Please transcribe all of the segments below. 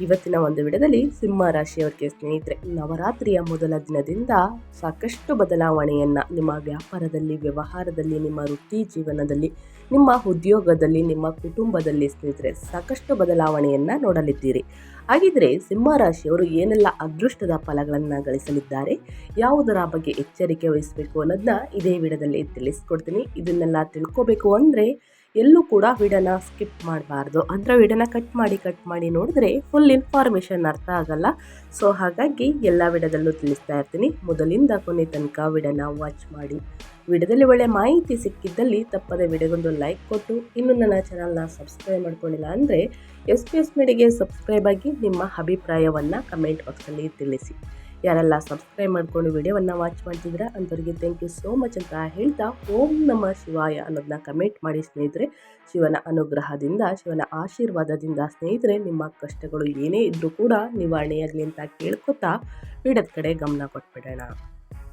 ಇವತ್ತಿನ ಒಂದು ವಿಡದಲ್ಲಿ ಸಿಂಹ ರಾಶಿಯವರಿಗೆ ಸ್ನೇಹಿತರೆ, ನವರಾತ್ರಿಯ ಮೊದಲ ದಿನದಿಂದ ಸಾಕಷ್ಟು ಬದಲಾವಣೆಯನ್ನು ನಿಮ್ಮ ವ್ಯಾಪಾರದಲ್ಲಿ, ವ್ಯವಹಾರದಲ್ಲಿ, ನಿಮ್ಮ ವೃತ್ತಿ ಜೀವನದಲ್ಲಿ, ನಿಮ್ಮ ಉದ್ಯೋಗದಲ್ಲಿ, ನಿಮ್ಮ ಕುಟುಂಬದಲ್ಲಿ ಸ್ನೇಹಿತರೆ, ಸಾಕಷ್ಟು ಬದಲಾವಣೆಯನ್ನು ನೋಡಲಿದ್ದೀರಿ. ಹಾಗಿದ್ರೆ ಸಿಂಹ ರಾಶಿಯವರು ಏನೆಲ್ಲ ಅದೃಷ್ಟದ ಫಲಗಳನ್ನು ಗಳಿಸಲಿದ್ದಾರೆ, ಯಾವುದರ ಬಗ್ಗೆ ಎಚ್ಚರಿಕೆ ವಹಿಸಬೇಕು ಅನ್ನೋದನ್ನ ಇದೇ ವಿಡದಲ್ಲಿ ತಿಳಿಸ್ಕೊಡ್ತೀನಿ. ಇದನ್ನೆಲ್ಲ ತಿಳ್ಕೊಬೇಕು ಅಂದರೆ ಎಲ್ಲೂ ಕೂಡ ವಿಡನ ಸ್ಕಿಪ್ ಮಾಡಬಾರ್ದು. ಅಂದರೆ ವಿಡನ ಕಟ್ ಮಾಡಿ ಕಟ್ ಮಾಡಿ ನೋಡಿದ್ರೆ ಫುಲ್ ಇನ್ಫಾರ್ಮೇಷನ್ ಅರ್ಥ ಆಗಲ್ಲ. ಸೊ ಹಾಗಾಗಿ ಎಲ್ಲ ವಿಡದಲ್ಲೂ ತಿಳಿಸ್ತಾ ಇರ್ತೀನಿ. ಮೊದಲಿಂದ ಕೊನೆ ತನಕ ವಿಡನ ವಾಚ್ ಮಾಡಿ. ವಿಡದಲ್ಲಿ ಒಳ್ಳೆ ಮಾಹಿತಿ ಸಿಕ್ಕಿದ್ದಲ್ಲಿ ತಪ್ಪದೆ ವಿಡಿಯೋಗೊಂದು ಲೈಕ್ ಕೊಟ್ಟು, ಇನ್ನು ನನ್ನ ಚಾನಲ್ನ ಸಬ್ಸ್ಕ್ರೈಬ್ ಮಾಡ್ಕೊಂಡಿಲ್ಲ ಅಂದರೆ ಎಸ್ ಪಿ ಎಸ್ ಮೀಡಿಗೆ ಸಬ್ಸ್ಕ್ರೈಬ್ ಆಗಿ ನಿಮ್ಮ ಅಭಿಪ್ರಾಯವನ್ನು ಕಮೆಂಟ್ ಬಾಕ್ಸಲ್ಲಿ ತಿಳಿಸಿ. ಯಾರೆಲ್ಲ ಸಬ್ಸ್ಕ್ರೈಬ್ ಮಾಡ್ಕೊಂಡು ವಿಡಿಯೋವನ್ನು ವಾಚ್ ಮಾಡ್ತಿದ್ರೆ ಅಂಥವ್ರಿಗೆ ಥ್ಯಾಂಕ್ ಯು ಸೋ ಮಚ್ ಅಂತ ಹೇಳ್ತಾ ಓಂ ನಮ ಶಿವಾಯ ಅನ್ನೋದನ್ನ ಕಮೆಂಟ್ ಮಾಡಿ ಸ್ನೇಹಿತರೆ. ಶಿವನ ಅನುಗ್ರಹದಿಂದ, ಶಿವನ ಆಶೀರ್ವಾದದಿಂದ ಸ್ನೇಹಿತರೆ, ನಿಮ್ಮ ಕಷ್ಟಗಳು ಏನೇ ಇದ್ದರೂ ಕೂಡ ನಿವಾರಣೆಯಾಗಲಿ ಅಂತ ಕೇಳ್ಕೊತಾ ವಿಡದ ಕಡೆ ಗಮನ ಕೊಟ್ಬಿಡೋಣ.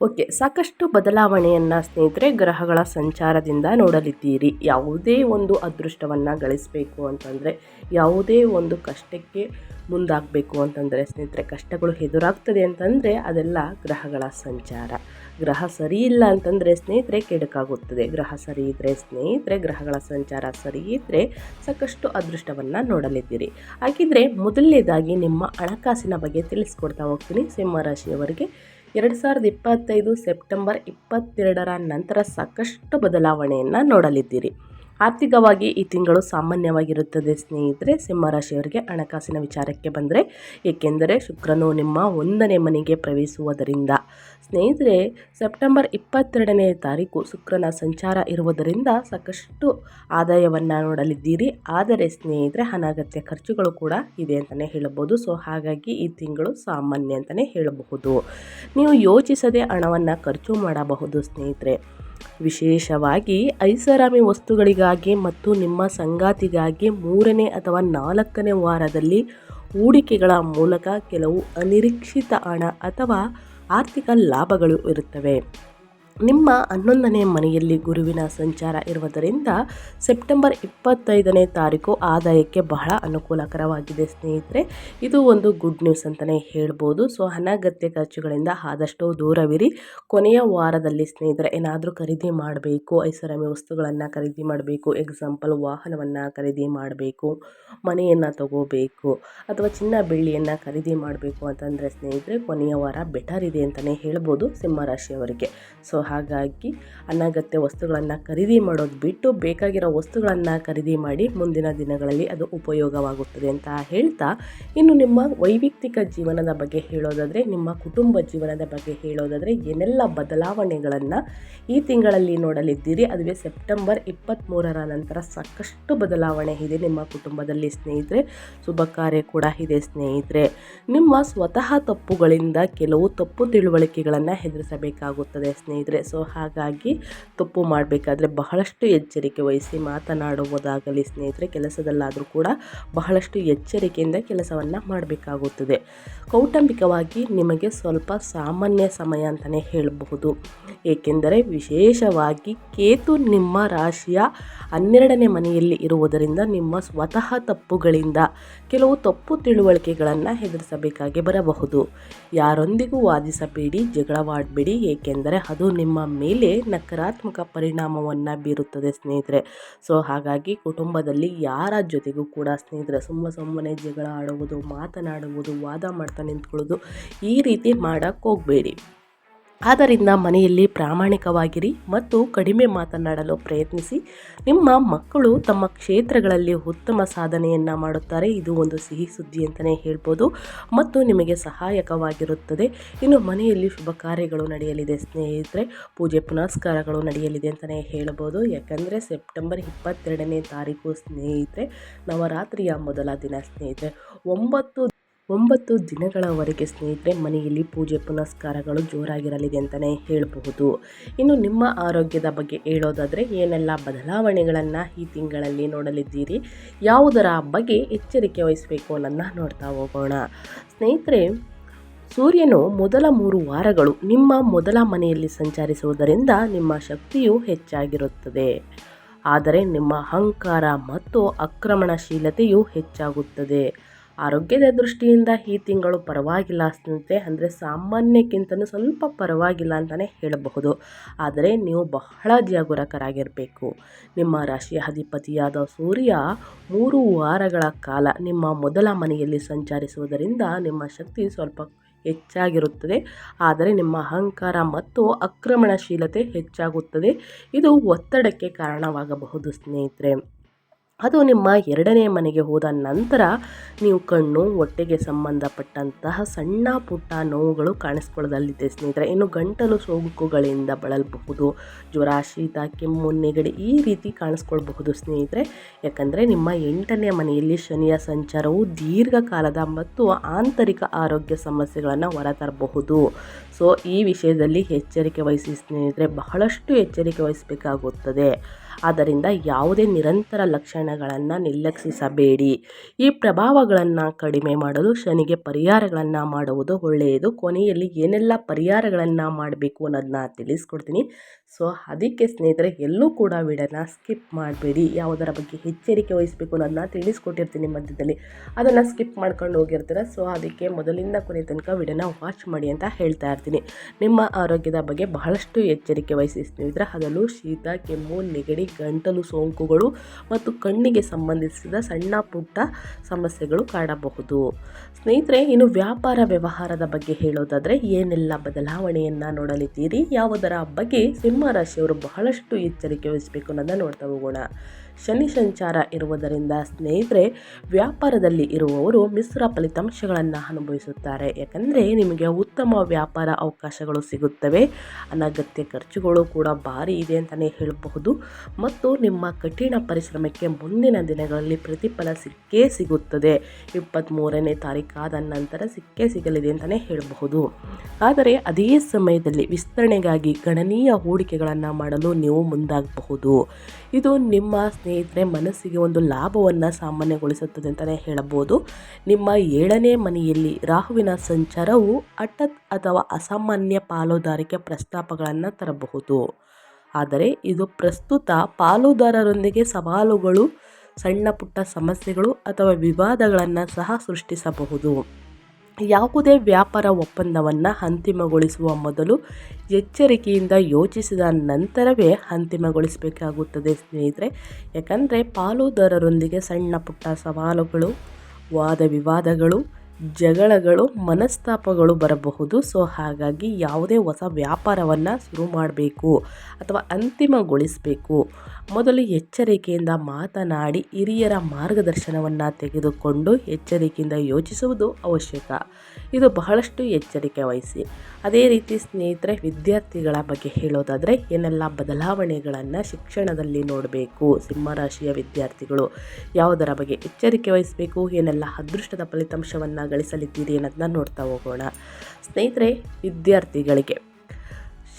ಓಕೆ, ಸಾಕಷ್ಟು ಬದಲಾವಣೆಯನ್ನು ಸ್ನೇಹಿತರೆ ಗ್ರಹಗಳ ಸಂಚಾರದಿಂದ ನೋಡಲಿದ್ದೀರಿ. ಯಾವುದೇ ಒಂದು ಅದೃಷ್ಟವನ್ನು ಗಳಿಸಬೇಕು ಅಂತಂದರೆ, ಯಾವುದೇ ಒಂದು ಕಷ್ಟಕ್ಕೆ ಮುಂದಾಗಬೇಕು ಅಂತಂದರೆ ಸ್ನೇಹಿತರೆ, ಕಷ್ಟಗಳು ಎದುರಾಗ್ತದೆ ಅಂತಂದರೆ ಅದೆಲ್ಲ ಗ್ರಹಗಳ ಸಂಚಾರ. ಗ್ರಹ ಸರಿ ಇಲ್ಲ ಅಂತಂದರೆ ಸ್ನೇಹಿತರೆ ಕೆಡುಕಾಗುತ್ತದೆ. ಗ್ರಹ ಸರಿ ಇದ್ದರೆ ಸ್ನೇಹಿತರೆ, ಗ್ರಹಗಳ ಸಂಚಾರ ಸರಿ ಇದ್ದರೆ ಸಾಕಷ್ಟು ಅದೃಷ್ಟವನ್ನು ನೋಡಲಿದ್ದೀರಿ. ಹಾಗಿದ್ರೆ ಮೊದಲನೇದಾಗಿ ನಿಮ್ಮ ಹಣಕಾಸಿನ ಬಗ್ಗೆ ತಿಳಿಸ್ಕೊಡ್ತಾ ಹೋಗ್ತೀನಿ. ಸಿಂಹರಾಶಿಯವರಿಗೆ ಎರಡು ಸಾವಿರದ ಇಪ್ಪತ್ತೈದು ಸೆಪ್ಟೆಂಬರ್ ಇಪ್ಪತ್ತೆರಡರ ನಂತರ ಸಾಕಷ್ಟು ಬದಲಾವಣೆಯನ್ನು ನೋಡಲಿದ್ದೀರಿ. ಆರ್ಥಿಕವಾಗಿ ಈ ತಿಂಗಳು ಸಾಮಾನ್ಯವಾಗಿರುತ್ತದೆ, ಸ್ನೇಹಿತರೆ. ಸಿಂಹರಾಶಿಯವರಿಗೆ ಹಣಕಾಸಿನ ವಿಚಾರಕ್ಕೆ ಬಂದರೆ, ಏಕೆಂದರೆ ಶುಕ್ರನು ನಿಮ್ಮ ಒಂದನೇ ಮನೆಗೆ ಪ್ರವೇಶಿಸುವುದರಿಂದ, ಸ್ನೇಹಿತರೆ, ಸೆಪ್ಟೆಂಬರ್ ಇಪ್ಪತ್ತೆರಡನೇ ತಾರೀಕು ಶುಕ್ರನ ಸಂಚಾರ ಇರುವುದರಿಂದ ಸಾಕಷ್ಟು ಆದಾಯವನ್ನು ನೋಡಲಿದ್ದೀರಿ. ಆದರೆ ಸ್ನೇಹಿತರೆ, ಅನಗತ್ಯ ಖರ್ಚುಗಳು ಕೂಡ ಇದೆ ಅಂತಲೇ ಹೇಳಬಹುದು. ಸೊ, ಹಾಗಾಗಿ ಈ ತಿಂಗಳು ಸಾಮಾನ್ಯ ಅಂತಲೇ ಹೇಳಬಹುದು. ನೀವು ಯೋಚಿಸದೆ ಹಣವನ್ನು ಖರ್ಚು ಮಾಡಬಹುದು, ಸ್ನೇಹಿತರೆ. ವಿಶೇಷವಾಗಿ ಐಷಾರಾಮಿ ವಸ್ತುಗಳಿಗಾಗಿ ಮತ್ತು ನಿಮ್ಮ ಸಂಗಾತಿಗಾಗಿ ಮೂರನೇ ಅಥವಾ ನಾಲ್ಕನೇ ವಾರದಲ್ಲಿ ಹೂಡಿಕೆಗಳ ಮೂಲಕ ಕೆಲವು ಅನಿರೀಕ್ಷಿತ ಹಣ ಅಥವಾ ಆರ್ಥಿಕ ಲಾಭಗಳು ಇರುತ್ತವೆ. ನಿಮ್ಮ ಹನ್ನೊಂದನೇ ಮನೆಯಲ್ಲಿ ಗುರುವಿನ ಸಂಚಾರ ಇರುವುದರಿಂದ ಸೆಪ್ಟೆಂಬರ್ ಇಪ್ಪತ್ತೈದನೇ ತಾರೀಕು ಆದಾಯಕ್ಕೆ ಬಹಳ ಅನುಕೂಲಕರವಾಗಿದೆ, ಸ್ನೇಹಿತರೆ. ಇದು ಒಂದು ಗುಡ್ ನ್ಯೂಸ್ ಅಂತಲೇ ಹೇಳ್ಬೋದು. ಸೊ ಅನಗತ್ಯ ಖರ್ಚುಗಳಿಂದ ಆದಷ್ಟು ದೂರವಿರಿ. ಕೊನೆಯ ವಾರದಲ್ಲಿ, ಸ್ನೇಹಿತರೆ, ಏನಾದರೂ ಖರೀದಿ ಮಾಡಬೇಕು ಐಷಾರಾಮಿ ವಸ್ತುಗಳನ್ನು ಖರೀದಿ ಮಾಡಬೇಕು ಎಕ್ಸಾಂಪಲ್ ವಾಹನವನ್ನು ಖರೀದಿ ಮಾಡಬೇಕು, ಮನೆಯನ್ನು ತಗೋಬೇಕು, ಅಥವಾ ಚಿನ್ನ ಬೆಳ್ಳಿಯನ್ನು ಖರೀದಿ ಮಾಡಬೇಕು ಅಂತಂದರೆ, ಸ್ನೇಹಿತರೆ, ಕೊನೆಯ ವಾರ ಬೆಟರ್ ಇದೆ ಅಂತಲೇ ಹೇಳ್ಬೋದು ಸಿಂಹರಾಶಿಯವರಿಗೆ ಸೊ ಹಾಗಾಗಿ ಅನಗತ್ಯ ವಸ್ತುಗಳನ್ನು ಖರೀದಿ ಮಾಡೋದು ಬಿಟ್ಟು ಬೇಕಾಗಿರೋ ವಸ್ತುಗಳನ್ನು ಖರೀದಿ ಮಾಡಿ ಮುಂದಿನ ದಿನಗಳಲ್ಲಿ ಅದು ಉಪಯೋಗವಾಗುತ್ತದೆ ಅಂತ ಹೇಳ್ತಾ ಇನ್ನು ನಿಮ್ಮ ವೈಯಕ್ತಿಕ ಜೀವನದ ಬಗ್ಗೆ ಹೇಳೋದಾದರೆ, ನಿಮ್ಮ ಕುಟುಂಬ ಜೀವನದ ಬಗ್ಗೆ ಹೇಳೋದಾದರೆ ಏನೆಲ್ಲ ಬದಲಾವಣೆಗಳನ್ನು ಈ ತಿಂಗಳಲ್ಲಿ ನೋಡಲಿದ್ದೀರಿ? ಅದುವೇ ಸೆಪ್ಟೆಂಬರ್ ಇಪ್ಪತ್ತ್ಮೂರರ ನಂತರ ಸಾಕಷ್ಟು ಬದಲಾವಣೆ ಇದೆ ನಿಮ್ಮ ಕುಟುಂಬದಲ್ಲಿ ಸ್ನೇಹಿತರೆ. ಶುಭ ಕಾರ್ಯ ಕೂಡ ಇದೆ ಸ್ನೇಹಿತರೆ. ನಿಮ್ಮ ಸ್ವತಃ ತಪ್ಪುಗಳಿಂದ ಕೆಲವು ತಪ್ಪು ತಿಳುವಳಿಕೆಗಳನ್ನು ಹೆದರಿಸಬೇಕಾಗುತ್ತದೆ ಸ್ನೇಹಿತರೆ. ಸೊ ಹಾಗಾಗಿ ತಪ್ಪು ಮಾಡಬೇಕಾದ್ರೆ ಬಹಳಷ್ಟು ಎಚ್ಚರಿಕೆ ವಹಿಸಿ ಮಾತನಾಡುವುದಾಗಲಿ ಸ್ನೇಹಿತರೆ, ಕೆಲಸದಲ್ಲಾದರೂ ಕೂಡ ಬಹಳಷ್ಟು ಎಚ್ಚರಿಕೆಯಿಂದ ಕೆಲಸವನ್ನು ಮಾಡಬೇಕಾಗುತ್ತದೆ. ಕೌಟುಂಬಿಕವಾಗಿ ನಿಮಗೆ ಸ್ವಲ್ಪ ಸಾಮಾನ್ಯ ಸಮಯ ಅಂತಲೇ ಹೇಳಬಹುದು. ಏಕೆಂದರೆ ವಿಶೇಷವಾಗಿ ಕೇತು ನಿಮ್ಮ ರಾಶಿಯ ಹನ್ನೆರಡನೇ ಮನೆಯಲ್ಲಿ ಇರುವುದರಿಂದ ನಿಮ್ಮ ಸ್ವತಃ ತಪ್ಪುಗಳಿಂದ ಕೆಲವು ತಪ್ಪು ತಿಳುವಳಿಕೆಗಳನ್ನು ಎದುರಿಸಬೇಕಾಗಿ ಬರಬಹುದು. ಯಾರೊಂದಿಗೂ ವಾದಿಸಬೇಡಿ, ಜಗಳವಾಡಬೇಡಿ, ಏಕೆಂದರೆ ಅದು ನಿಮ್ಮ ಮೇಲೆ ನಕಾರಾತ್ಮಕ ಪರಿಣಾಮವನ್ನು ಬೀರುತ್ತದೆ ಸ್ನೇಹಿತರೆ. ಸೊ, ಹಾಗಾಗಿ ಕುಟುಂಬದಲ್ಲಿ ಯಾರ ಜೊತೆಗೂ ಕೂಡ ಸ್ನೇಹಿತರೆ, ಸುಮ್ಮ ಸುಮ್ಮನೆ ಜಗಳ ಆಡುವುದು, ಮಾತನಾಡುವುದು, ವಾದ ಮಾಡ್ತಾ ನಿಂತ್ಕೊಳ್ಳೋದು ಈ ರೀತಿ ಮಾಡೋಕ್ಕೆ ಹೋಗಬೇಡಿ. ಆದ್ದರಿಂದ ಮನೆಯಲ್ಲಿ ಪ್ರಾಮಾಣಿಕವಾಗಿರಿ ಮತ್ತು ಕಡಿಮೆ ಮಾತನಾಡಲು ಪ್ರಯತ್ನಿಸಿ. ನಿಮ್ಮ ಮಕ್ಕಳು ತಮ್ಮ ಕ್ಷೇತ್ರಗಳಲ್ಲಿ ಉತ್ತಮ ಸಾಧನೆಯನ್ನು ಮಾಡುತ್ತಾರೆ. ಇದು ಒಂದು ಸಿಹಿ ಸುದ್ದಿ ಅಂತಲೇ ಹೇಳ್ಬೋದು ಮತ್ತು ನಿಮಗೆ ಸಹಾಯಕವಾಗಿರುತ್ತದೆ. ಇನ್ನು ಮನೆಯಲ್ಲಿ ಶುಭ ಕಾರ್ಯಗಳು ನಡೆಯಲಿದೆ ಸ್ನೇಹಿತರೆ. ಪೂಜೆ ಪುನಸ್ಕಾರಗಳು ನಡೆಯಲಿದೆ ಅಂತಲೇ ಹೇಳ್ಬೋದು. ಯಾಕಂದರೆ ಸೆಪ್ಟೆಂಬರ್ ಇಪ್ಪತ್ತೆರಡನೇ ತಾರೀಕು ಸ್ನೇಹಿತರೆ. ನವರಾತ್ರಿಯ ಮೊದಲ ದಿನ ಸ್ನೇಹಿತರೆ. ಒಂಬತ್ತು ಒಂಬತ್ತು ದಿನಗಳವರೆಗೆ ಸ್ನೇಹಿತರೆ, ಮನೆಯಲ್ಲಿ ಪೂಜೆ ಪುನಸ್ಕಾರಗಳು ಜೋರಾಗಿರಲಿದೆ ಅಂತಲೇ ಹೇಳಬಹುದು. ಇನ್ನು ನಿಮ್ಮ ಆರೋಗ್ಯದ ಬಗ್ಗೆ ಹೇಳೋದಾದರೆ, ಏನೆಲ್ಲ ಬದಲಾವಣೆಗಳನ್ನು ಈ ತಿಂಗಳಲ್ಲಿ ನೋಡಲಿದ್ದೀರಿ? ಯಾವುದರ ಬಗ್ಗೆ ಎಚ್ಚರಿಕೆ ವಹಿಸಬೇಕು ಅನ್ನೋದನ್ನ ನೋಡ್ತಾ ಹೋಗೋಣ. ಸ್ನೇಹಿತರೆ, ಸೂರ್ಯನು ಮೊದಲ ಮೂರು ವಾರಗಳು ನಿಮ್ಮ ಮೊದಲ ಮನೆಯಲ್ಲಿ ಸಂಚರಿಸುವುದರಿಂದ ನಿಮ್ಮ ಶಕ್ತಿಯು ಹೆಚ್ಚಾಗಿರುತ್ತದೆ. ಆದರೆ ನಿಮ್ಮ ಅಹಂಕಾರ ಮತ್ತು ಆಕ್ರಮಣಶೀಲತೆಯು ಹೆಚ್ಚಾಗುತ್ತದೆ. ಆರೋಗ್ಯದ ದೃಷ್ಟಿಯಿಂದ ಈ ತಿಂಗಳು ಪರವಾಗಿಲ್ಲ ಸ್ನೇಹಿತರೆ, ಅಂದರೆ ಸಾಮಾನ್ಯಕ್ಕಿಂತಲೂ ಸ್ವಲ್ಪ ಪರವಾಗಿಲ್ಲ ಅಂತಲೇ ಹೇಳಬಹುದು. ಆದರೆ ನೀವು ಬಹಳ ಜಾಗರೂಕರಾಗಿರಬೇಕು. ನಿಮ್ಮ ರಾಶಿಯ ಅಧಿಪತಿಯಾದ ಸೂರ್ಯ ಮೂರು ವಾರಗಳ ಕಾಲ ನಿಮ್ಮ ಮೊದಲ ಮನೆಯಲ್ಲಿ ಸಂಚರಿಸುವುದರಿಂದ ನಿಮ್ಮ ಶಕ್ತಿ ಸ್ವಲ್ಪ ಹೆಚ್ಚಾಗಿರುತ್ತದೆ. ಆದರೆ ನಿಮ್ಮ ಅಹಂಕಾರ ಮತ್ತು ಆಕ್ರಮಣಶೀಲತೆ ಹೆಚ್ಚಾಗುತ್ತದೆ. ಇದು ಒತ್ತಡಕ್ಕೆ ಕಾರಣವಾಗಬಹುದು ಸ್ನೇಹಿತರೆ. ಅದು ನಿಮ್ಮ ಎರಡನೇ ಮನೆಗೆ ಹೋದ ನಂತರ ನೀವು ಕಣ್ಣು, ಹೊಟ್ಟೆಗೆ ಸಂಬಂಧಪಟ್ಟಂತಹ ಸಣ್ಣ ಪುಟ್ಟ ನೋವುಗಳು ಕಾಣಿಸ್ಕೊಳ್ಳೋದಲ್ಲಿದೆ ಸ್ನೇಹಿತರೆ. ಇನ್ನು ಗಂಟಲು ಸೋಗುಕುಗಳಿಂದ ಬಳಲಬಹುದು ಜ್ವರ ಶೀತ ಕೆಮ್ಮು, ನೆಗಡಿ ಈ ರೀತಿ ಕಾಣಿಸ್ಕೊಳ್ಬಹುದು ಸ್ನೇಹಿತರೆ. ಯಾಕಂದರೆ ನಿಮ್ಮ ಎಂಟನೇ ಮನೆಯಲ್ಲಿ ಶನಿಯ ಸಂಚಾರವು ದೀರ್ಘಕಾಲದ ಮತ್ತು ಆಂತರಿಕ ಆರೋಗ್ಯ ಸಮಸ್ಯೆಗಳನ್ನು ಹೊರತರಬಹುದು. ಸೊ ಈ ವಿಷಯದಲ್ಲಿ ಎಚ್ಚರಿಕೆ ವಹಿಸಿ ಸ್ನೇಹಿತರೆ, ಬಹಳಷ್ಟು ಎಚ್ಚರಿಕೆ ವಹಿಸಬೇಕಾಗುತ್ತದೆ. ಆದ್ದರಿಂದ ಯಾವುದೇ ನಿರಂತರ ಲಕ್ಷಣಗಳನ್ನು ನಿರ್ಲಕ್ಷಿಸಬೇಡಿ. ಈ ಪ್ರಭಾವಗಳನ್ನು ಕಡಿಮೆ ಮಾಡಲು ಶನಿಗೆ ಪರಿಹಾರಗಳನ್ನು ಮಾಡುವುದು ಒಳ್ಳೆಯದು. ಕೊನೆಯಲ್ಲಿ ಏನೆಲ್ಲ ಪರಿಹಾರಗಳನ್ನು ಮಾಡಬೇಕು ಅನ್ನೋದನ್ನ ತಿಳಿಸ್ಕೊಡ್ತೀನಿ. ಸೊ ಅದಕ್ಕೆ ಸ್ನೇಹಿತರೆ, ಎಲ್ಲೂ ಕೂಡ ವಿಡಿಯೋನ ಸ್ಕಿಪ್ ಮಾಡಬೇಡಿ. ಯಾವುದರ ಬಗ್ಗೆ ಎಚ್ಚರಿಕೆ ವಹಿಸಬೇಕು ಅನ್ನೋದನ್ನ ತಿಳಿಸ್ಕೊಟ್ಟಿರ್ತೀನಿ ಮಧ್ಯದಲ್ಲಿ. ಅದನ್ನು ಸ್ಕಿಪ್ ಮಾಡ್ಕೊಂಡು ಹೋಗಿರ್ತೀರ, ಸೊ ಅದಕ್ಕೆ ಮೊದಲಿಂದ ಕೊನೆ ತನಕ ವಿಡಿಯೋನ ವಾಚ್ ಮಾಡಿ ಅಂತ ಹೇಳ್ತಾ ಇರ್ತೀನಿ. ನಿಮ್ಮ ಆರೋಗ್ಯದ ಬಗ್ಗೆ ಬಹಳಷ್ಟು ಎಚ್ಚರಿಕೆ ವಹಿಸಿ ಸ್ನೇಹಿತರೆ. ಅದರಲ್ಲೂ ಶೀತ, ಕೆಮ್ಮು, ನೆಗಡಿ, ಗಂಟಲು ಸೋಂಕುಗಳು ಮತ್ತು ಕಣ್ಣಿಗೆ ಸಂಬಂಧಿಸಿದ ಸಣ್ಣ ಪುಟ್ಟ ಸಮಸ್ಯೆಗಳು ಕಾಡಬಹುದು. ಸ್ನೇಹಿತರೆ, ಇನ್ನು ವ್ಯಾಪಾರ ವ್ಯವಹಾರದ ಬಗ್ಗೆ ಹೇಳೋದಾದರೆ ಏನೆಲ್ಲ ಬದಲಾವಣೆಯನ್ನು ನೋಡಲಿದ್ದೀರಿ? ಯಾವುದರ ಬಗ್ಗೆ ಸಿಂಹ ರಾಶಿಯವರು ಬಹಳಷ್ಟು ಎಚ್ಚರಿಕೆ ವಹಿಸಬೇಕು ಅನ್ನೋದನ್ನ ನೋಡ್ತಾ ಹೋಗೋಣ. ಶನಿ ಸಂಚಾರ ಇರುವುದರಿಂದ ಸ್ನೇಹಿತರೆ, ವ್ಯಾಪಾರದಲ್ಲಿ ಇರುವವರು ಮಿಶ್ರ ಫಲಿತಾಂಶಗಳನ್ನು ಅನುಭವಿಸುತ್ತಾರೆ. ಯಾಕಂದರೆ ನಿಮಗೆ ಉತ್ತಮ ವ್ಯಾಪಾರ ಅವಕಾಶಗಳು ಸಿಗುತ್ತವೆ. ಅನಗತ್ಯ ಖರ್ಚುಗಳು ಕೂಡ ಭಾರಿ ಇದೆ ಅಂತಲೇ ಹೇಳಬಹುದು. ಮತ್ತು ನಿಮ್ಮ ಕಠಿಣ ಪರಿಶ್ರಮಕ್ಕೆ ಮುಂದಿನ ದಿನಗಳಲ್ಲಿ ಪ್ರತಿಫಲ ಸಿಕ್ಕೇ ಸಿಗುತ್ತದೆ. ಇಪ್ಪತ್ತ್ಮೂರನೇ ತಾರೀಕಾದ ನಂತರ ಸಿಕ್ಕೇ ಸಿಗಲಿದೆ ಅಂತಲೇ ಹೇಳಬಹುದು. ಆದರೆ ಅದೇ ಸಮಯದಲ್ಲಿ ವಿಸ್ತರಣೆಗಾಗಿ ಗಣನೀಯ ಹೂಡಿಕೆಗಳನ್ನು ಮಾಡಲು ನೀವು ಮುಂದಾಗಬಹುದು. ಇದು ನಿಮ್ಮ ಸ್ನೇಹಿತರೆ, ಮನಸ್ಸಿಗೆ ಒಂದು ಲಾಭವನ್ನು ಸಾಮಾನ್ಯಗೊಳಿಸುತ್ತದೆ ಅಂತಲೇ ಹೇಳಬಹುದು. ನಿಮ್ಮ ಏಳನೇ ಮನೆಯಲ್ಲಿ ರಾಹುವಿನ ಸಂಚಾರವು ಹಠಾತ್ ಅಥವಾ ಅಸಾಮಾನ್ಯ ಪಾಲುದಾರಿಕೆ ಪ್ರಸ್ತಾಪಗಳನ್ನು ತರಬಹುದು. ಆದರೆ, ಇದು ಪ್ರಸ್ತುತ ಪಾಲುದಾರರೊಂದಿಗೆ ಸವಾಲುಗಳು, ಸಣ್ಣ ಪುಟ್ಟ ಸಮಸ್ಯೆಗಳು ಅಥವಾ ವಿವಾದಗಳನ್ನು ಸಹ ಸೃಷ್ಟಿಸಬಹುದು. ಯಾವುದೇ ವ್ಯಾಪಾರ ಒಪ್ಪಂದವನ್ನು ಅಂತಿಮಗೊಳಿಸುವ ಮೊದಲು ಎಚ್ಚರಿಕೆಯಿಂದ ಯೋಚಿಸಿದ ನಂತರವೇ ಅಂತಿಮಗೊಳಿಸಬೇಕಾಗುತ್ತದೆ ಸ್ನೇಹಿತರೆ. ಯಾಕಂದರೆ ಪಾಲುದಾರರೊಂದಿಗೆ ಸಣ್ಣ ಪುಟ್ಟ ಸವಾಲುಗಳು, ವಾದ ವಿವಾದಗಳು, ಜಗಳಗಳು, ಮನಸ್ತಾಪಗಳು ಬರಬಹುದು. ಸೊ, ಹಾಗಾಗಿ ಯಾವುದೇ ಹೊಸ ವ್ಯಾಪಾರವನ್ನು ಶುರು ಮಾಡಬೇಕು ಅಥವಾ ಅಂತಿಮಗೊಳಿಸಬೇಕು. ಮೊದಲು ಎಚ್ಚರಿಕೆಯಿಂದ ಮಾತನಾಡಿ ಹಿರಿಯರ ಮಾರ್ಗದರ್ಶನವನ್ನು ತೆಗೆದುಕೊಂಡು ಎಚ್ಚರಿಕೆಯಿಂದ ಯೋಚಿಸುವುದು ಅವಶ್ಯಕ. ಇದು ಬಹಳಷ್ಟು ಎಚ್ಚರಿಕೆ ವಹಿಸಿ. ಅದೇ ರೀತಿ ಸ್ನೇಹಿತರೆ, ವಿದ್ಯಾರ್ಥಿಗಳ ಬಗ್ಗೆ ಹೇಳೋದಾದರೆ ಏನೆಲ್ಲ ಬದಲಾವಣೆಗಳನ್ನು ಶಿಕ್ಷಣದಲ್ಲಿ ನೋಡಬೇಕು ಸಿಂಹರಾಶಿಯ ವಿದ್ಯಾರ್ಥಿಗಳು ಯಾವುದರ ಬಗ್ಗೆ ಎಚ್ಚರಿಕೆ ವಹಿಸಬೇಕು, ಏನೆಲ್ಲ ಅದೃಷ್ಟದ ಫಲಿತಾಂಶವನ್ನು ಗಳಿಸಲಿದ್ದೀರಿ ಅನ್ನೋದನ್ನ ನೋಡ್ತಾ ಹೋಗೋಣ. ಸ್ನೇಹಿತರೆ, ವಿದ್ಯಾರ್ಥಿಗಳಿಗೆ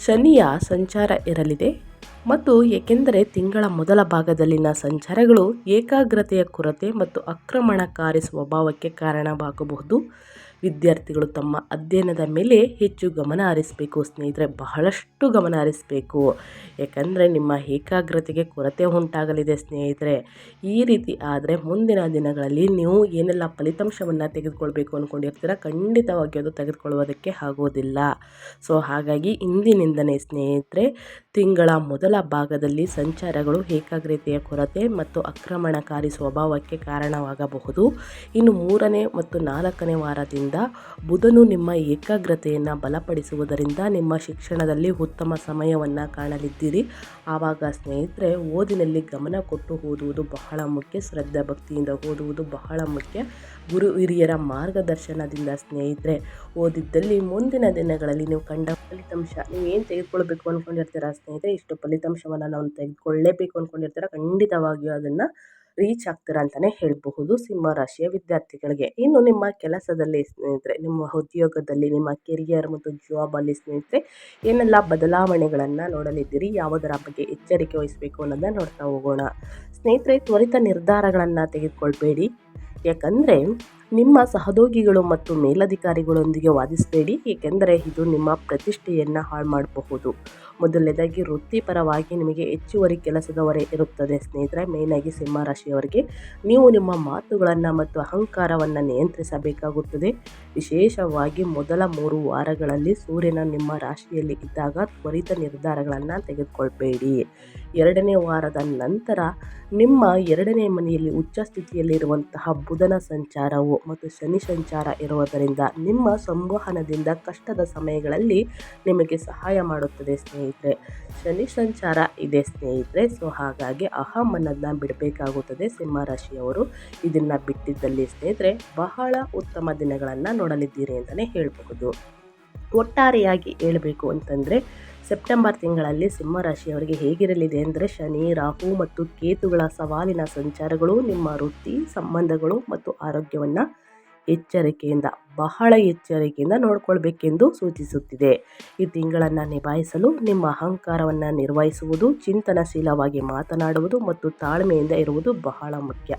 ಶನಿಯ ಸಂಚಾರ ಇರಲಿದೆ. ಮತ್ತು ಏಕೆಂದರೆ ತಿಂಗಳ ಮೊದಲ ಭಾಗದಲ್ಲಿನ ಸಂಚಾರಗಳು ಏಕಾಗ್ರತೆಯ ಕೊರತೆ ಮತ್ತು ಆಕ್ರಮಣಕಾರಿ ಸ್ವಭಾವಕ್ಕೆ ಕಾರಣವಾಗಬಹುದು. ವಿದ್ಯಾರ್ಥಿಗಳು ತಮ್ಮ ಅಧ್ಯಯನದ ಮೇಲೆ ಹೆಚ್ಚು ಗಮನ ಹರಿಸಬೇಕು. ಸ್ನೇಹಿತರೆ, ಬಹಳಷ್ಟು ಗಮನ ಹರಿಸಬೇಕು. ಯಾಕಂದರೆ ನಿಮ್ಮ ಏಕಾಗ್ರತೆಗೆ ಕೊರತೆ ಉಂಟಾಗಲಿದೆ ಸ್ನೇಹಿತರೆ. ಈ ರೀತಿ ಆದರೆ ಮುಂದಿನ ದಿನಗಳಲ್ಲಿ ನೀವು ಏನೆಲ್ಲ ಫಲಿತಾಂಶವನ್ನು ತೆಗೆದುಕೊಳ್ಬೇಕು ಅಂದ್ಕೊಂಡಿರ್ತೀರ ಖಂಡಿತವಾಗಿ ಅದು ತೆಗೆದುಕೊಳ್ಳುವುದಕ್ಕೆ ಆಗೋದಿಲ್ಲ. ಸೊ, ಹಾಗಾಗಿ ಇಂದಿನಿಂದನೇ ಸ್ನೇಹಿತರೆ, ತಿಂಗಳ ಮೊದಲ ಭಾಗದಲ್ಲಿ ಸಂಚಾರಗಳು ಏಕಾಗ್ರತೆಯ ಕೊರತೆ ಮತ್ತು ಆಕ್ರಮಣಕಾರಿ ಸ್ವಭಾವಕ್ಕೆ ಕಾರಣವಾಗಬಹುದು. ಇನ್ನು ಮೂರನೇ ಮತ್ತು ನಾಲ್ಕನೇ ವಾರದಿಂದ ಇರುವುದರಿಂದ ಬುಧನು ನಿಮ್ಮ ಏಕಾಗ್ರತೆಯನ್ನು ಬಲಪಡಿಸುವುದರಿಂದ ನಿಮ್ಮ ಶಿಕ್ಷಣದಲ್ಲಿ ಉತ್ತಮ ಸಮಯವನ್ನು ಕಾಣಲಿದ್ದೀರಿ. ಆವಾಗ ಸ್ನೇಹಿತರೆ, ಓದಿನಲ್ಲಿ ಗಮನ ಕೊಟ್ಟು ಓದುವುದು ಬಹಳ ಮುಖ್ಯ. ಶ್ರದ್ಧಾ ಭಕ್ತಿಯಿಂದ ಓದುವುದು ಬಹಳ ಮುಖ್ಯ. ಗುರು ಹಿರಿಯರ ಮಾರ್ಗದರ್ಶನದಿಂದ ಸ್ನೇಹಿತರೆ, ಓದಿದ್ದಲ್ಲಿ ಮುಂದಿನ ದಿನಗಳಲ್ಲಿ ನೀವು ಕಂಡ ಫಲಿತಾಂಶ ನೀವು ಏನು ತೆಗೆದುಕೊಳ್ಬೇಕು ಅಂದ್ಕೊಂಡಿರ್ತೀರ ಸ್ನೇಹಿತರೆ? ಇಷ್ಟು ಫಲಿತಾಂಶವನ್ನು ನಾವು ತೆಗೆದುಕೊಳ್ಳೇಬೇಕು ಅಂದ್ಕೊಂಡಿರ್ತೀರ ಖಂಡಿತವಾಗಿಯೂ ಅದನ್ನು ರೀಚ್ ಆಗ್ತೀರಾ ಅಂತಲೇ ಹೇಳಬಹುದು ಸಿಂಹ ರಾಶಿಯ ವಿದ್ಯಾರ್ಥಿಗಳಿಗೆ. ಇನ್ನು ನಿಮ್ಮ ಕೆಲಸದಲ್ಲಿ ಸ್ನೇಹಿತರೆ, ನಿಮ್ಮ ಉದ್ಯೋಗದಲ್ಲಿ, ನಿಮ್ಮ ಕೆರಿಯರ್ ಮತ್ತು ಅಲ್ಲಿ ಸ್ನೇಹಿತರೆ, ಏನೆಲ್ಲ ಬದಲಾವಣೆಗಳನ್ನು ನೋಡಲಿದ್ದೀರಿ? ಯಾವುದರ ಬಗ್ಗೆ ಎಚ್ಚರಿಕೆ ವಹಿಸಬೇಕು ಅನ್ನೋದನ್ನ ನೋಡ್ತಾ ಹೋಗೋಣ. ಸ್ನೇಹಿತರೆ, ತ್ವರಿತ ನಿರ್ಧಾರಗಳನ್ನು ತೆಗೆದುಕೊಳ್ಬೇಡಿ. ಯಾಕಂದರೆ ನಿಮ್ಮ ಸಹೋದ್ಯೋಗಿಗಳು ಮತ್ತು ಮೇಲಧಿಕಾರಿಗಳೊಂದಿಗೆ ವಾದಿಸಬೇಡಿ, ಏಕೆಂದರೆ ಇದು ನಿಮ್ಮ ಪ್ರತಿಷ್ಠೆಯನ್ನು ಹಾಳು ಮಾಡಬಹುದು ಮೊದಲನೇದಾಗಿ, ವೃತ್ತಿಪರವಾಗಿ ನಿಮಗೆ ಹೆಚ್ಚುವರಿ ಕೆಲಸದ ಹೊರೆ ಇರುತ್ತದೆ. ಸ್ನೇಹಿತರೆ, ಮೇಯ್ನಾಗಿ ಸಿಂಹರಾಶಿಯವರಿಗೆ ನೀವು ನಿಮ್ಮ ಮಾತುಗಳನ್ನು ಮತ್ತು ಅಹಂಕಾರವನ್ನು ನಿಯಂತ್ರಿಸಬೇಕಾಗುತ್ತದೆ. ವಿಶೇಷವಾಗಿ, ಮೊದಲ ಮೂರು ವಾರಗಳಲ್ಲಿ ಸೂರ್ಯನ ನಿಮ್ಮ ರಾಶಿಯಲ್ಲಿ ಇದ್ದಾಗ ತ್ವರಿತ ನಿರ್ಧಾರಗಳನ್ನು ತೆಗೆದುಕೊಳ್ಬೇಡಿ. ಎರಡನೇ ವಾರದ ನಂತರ ನಿಮ್ಮ ಎರಡನೇ ಮನೆಯಲ್ಲಿ ಉಚ್ಚ ಸ್ಥಿತಿಯಲ್ಲಿರುವಂತಹ ಬುಧನ ಸಂಚಾರವು ಮತ್ತು ಶನಿ ಸಂಚಾರ ಇರುವುದರಿಂದ ನಿಮ್ಮ ಸಂವಹನದಿಂದ ಕಷ್ಟದ ಸಮಯಗಳಲ್ಲಿ ನಿಮಗೆ ಸಹಾಯ ಮಾಡುತ್ತದೆ ಸ್ನೇಹಿತರೆ. ಶನಿ ಸಂಚಾರ ಇದೆ ಸ್ನೇಹಿತರೆ, ಸೊ ಹಾಗಾಗಿ ಅಹಂ ಅನ್ನೋದನ್ನ ಬಿಡಬೇಕಾಗುತ್ತದೆ ಸಿಂಹರಾಶಿಯವರು ಇದನ್ನು ಬಿಟ್ಟಿದ್ದಲ್ಲಿ ಸ್ನೇಹಿತರೆ, ಬಹಳ ಉತ್ತಮ ದಿನಗಳನ್ನು ನೋಡಲಿದ್ದೀರಿ ಅಂತಲೇ ಹೇಳಬಹುದು. ಒಟ್ಟಾರೆಯಾಗಿ ಹೇಳಬೇಕು ಅಂತಂದರೆ ಸೆಪ್ಟೆಂಬರ್ ತಿಂಗಳಲ್ಲಿ ಸಿಂಹರಾಶಿಯವರಿಗೆ ಹೇಗಿರಲಿದೆ ಅಂದರೆ ಶನಿ, ರಾಹು ಮತ್ತು ಕೇತುಗಳ ಸವಾಲಿನ ಸಂಚಾರಗಳು, ನಿಮ್ಮ ವೃತ್ತಿ ಸಂಬಂಧಗಳು ಮತ್ತು ಆರೋಗ್ಯವನ್ನು ಎಚ್ಚರಿಕೆಯಿಂದ, ಬಹಳ ಎಚ್ಚರಿಕೆಯಿಂದ ನೋಡಿಕೊಳ್ಬೇಕೆಂದು ಸೂಚಿಸುತ್ತಿದೆ. ಈ ತಿಂಗಳನ್ನು ನಿಭಾಯಿಸಲು, ನಿಮ್ಮ ಅಹಂಕಾರವನ್ನು ನಿರ್ವಹಿಸುವುದು, ಚಿಂತನಶೀಲವಾಗಿ ಮಾತನಾಡುವುದು ಮತ್ತು ತಾಳ್ಮೆಯಿಂದ ಇರುವುದು ಬಹಳ ಮುಖ್ಯ.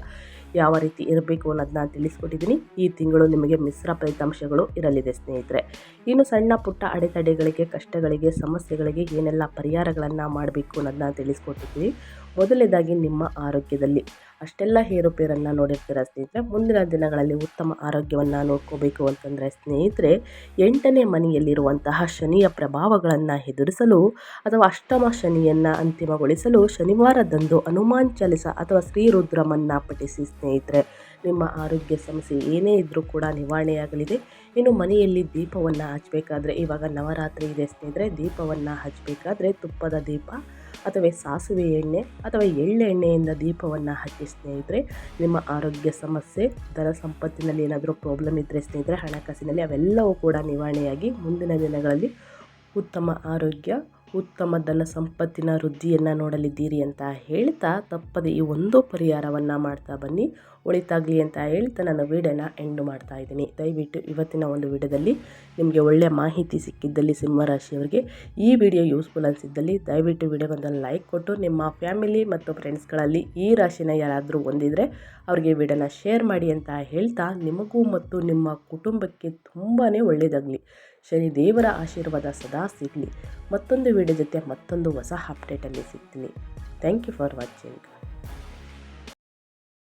ಯಾವ ರೀತಿ ಇರಬೇಕು ಅನ್ನೋದನ್ನ ತಿಳಿಸ್ಕೊಟ್ಟಿದ್ದೀನಿ. ಈ ತಿಂಗಳು ನಿಮಗೆ ಮಿಶ್ರ ಫಲಿತಾಂಶಗಳು ಇರಲಿದೆ ಸ್ನೇಹಿತರೆ. ಇನ್ನು ಸಣ್ಣ ಪುಟ್ಟ ಅಡೆತಡೆಗಳಿಗೆ, ಕಷ್ಟಗಳಿಗೆ, ಸಮಸ್ಯೆಗಳಿಗೆ ಏನೆಲ್ಲ ಪರಿಹಾರಗಳನ್ನು ಮಾಡಬೇಕು ಅನ್ನೋದನ್ನ ತಿಳಿಸ್ಕೊಟ್ಟಿದ್ದೀನಿ. ಮೊದಲನೇದಾಗಿ ನಿಮ್ಮ ಆರೋಗ್ಯದಲ್ಲಿ. ಅಷ್ಟೆಲ್ಲ ಏರುಪೇರನ್ನು ನೋಡಿರ್ತೀರ ಸ್ನೇಹಿತರೆ? ಮುಂದಿನ ದಿನಗಳಲ್ಲಿ ಉತ್ತಮ ಆರೋಗ್ಯವನ್ನು ನೋಡ್ಕೋಬೇಕು ಅಂತಂದರೆ ಸ್ನೇಹಿತರೆ, ಎಂಟನೇ ಮನೆಯಲ್ಲಿರುವಂತಹ ಶನಿಯ ಪ್ರಭಾವಗಳನ್ನು ಎದುರಿಸಲು ಅಥವಾ ಅಷ್ಟಮ ಶನಿಯನ್ನು ಅಂತಿಮಗೊಳಿಸಲು ಶನಿವಾರದಂದು ಹನುಮಾನ್ ಚಾಲಿಸ ಅಥವಾ ಶ್ರೀರುದ್ರಮನ್ನು ಪಠಿಸಿ ಸ್ನೇಹಿತರೆ. ನಿಮ್ಮ ಆರೋಗ್ಯ ಸಮಸ್ಯೆ ಏನೇ ಇದ್ದರೂ ಕೂಡ ನಿವಾರಣೆಯಾಗಲಿದೆ. ಇನ್ನು ಮನೆಯಲ್ಲಿ ದೀಪವನ್ನು ಹಚ್ಚಬೇಕಾದ್ರೆ ಇವಾಗ ನವರಾತ್ರಿ ಇದೆ ಸ್ನೇಹಿತರೆ. ದೀಪವನ್ನು ಹಚ್ಚಬೇಕಾದ್ರೆ ತುಪ್ಪದ ದೀಪ ಅಥವಾ ಸಾಸಿವೆ ಎಣ್ಣೆ ಅಥವಾ ಎಳ್ಳೆಣ್ಣೆಯಿಂದ ದೀಪವನ್ನು ಹಚ್ಚಿ ಸ್ನೇಹಿತರೆ, ನಿಮ್ಮ ಆರೋಗ್ಯ ಸಮಸ್ಯೆ ಧನ ಸಂಪತ್ತಿನಲ್ಲಿ ಏನಾದರೂ ಪ್ರಾಬ್ಲಮ್ ಇದ್ದರೆ ಸ್ನೇಹಿತರೆ, ಹಣಕಾಸಿನಲ್ಲಿ ಅವೆಲ್ಲವೂ ಕೂಡ ನಿವಾರಣೆಯಾಗಿ ಮುಂದಿನ ದಿನಗಳಲ್ಲಿ ಉತ್ತಮ ಆರೋಗ್ಯ ಉತ್ತಮ ಧನ ಸಂಪತ್ತಿನ ವೃದ್ಧಿಯನ್ನು ನೋಡಲಿದ್ದೀರಿ ಅಂತ ಹೇಳ್ತಾ ತಪ್ಪದೆ ಈ ಒಂದು ಪರಿಹಾರವನ್ನು ಮಾಡ್ತಾ ಬನ್ನಿ. ಒಳಿತಾಗಲಿ ಅಂತ ಹೇಳ್ತಾ ನಾನು ವಿಡಿಯೋನ ಎಂಡು ಮಾಡ್ತಾ ಇದ್ದೀನಿ. ದಯವಿಟ್ಟು ಇವತ್ತಿನ ಒಂದು ವಿಡಿಯೋದಲ್ಲಿ ನಿಮಗೆ ಒಳ್ಳೆಯ ಮಾಹಿತಿ ಸಿಕ್ಕಿದ್ದಲ್ಲಿ ಸಿಂಹರಾಶಿಯವರಿಗೆ ಈ ವಿಡಿಯೋ ಯೂಸ್ಫುಲ್ ಅನಿಸಿದ್ದಲ್ಲಿ ದಯವಿಟ್ಟು ವಿಡಿಯೋಗೊಂದು ಲೈಕ್ ಕೊಟ್ಟು ನಿಮ್ಮ ಫ್ಯಾಮಿಲಿ ಮತ್ತು ಫ್ರೆಂಡ್ಸ್ಗಳಲ್ಲಿ ಈ ರಾಶಿನ ಯಾರಾದರೂ ಹೊಂದಿದರೆ ಅವರಿಗೆ ವಿಡಿಯೋನ ಶೇರ್ ಮಾಡಿ ಅಂತ ಹೇಳ್ತಾ ನಿಮಗೂ ಮತ್ತು ನಿಮ್ಮ ಕುಟುಂಬಕ್ಕೆ ತುಂಬಾ ಒಳ್ಳೆಯದಾಗಲಿ ಶನಿ ದೇವರ ಆಶೀರ್ವಾದ ಸದಾ ಸಿಗಲಿ. ಮತ್ತೊಂದು ವಿಡಿಯೋ ಜೊತೆ ಮತ್ತೊಂದು ಹೊಸ ಅಪ್ಡೇಟಲ್ಲಿ ಸಿಗ್ತೀನಿ. Thank you for watching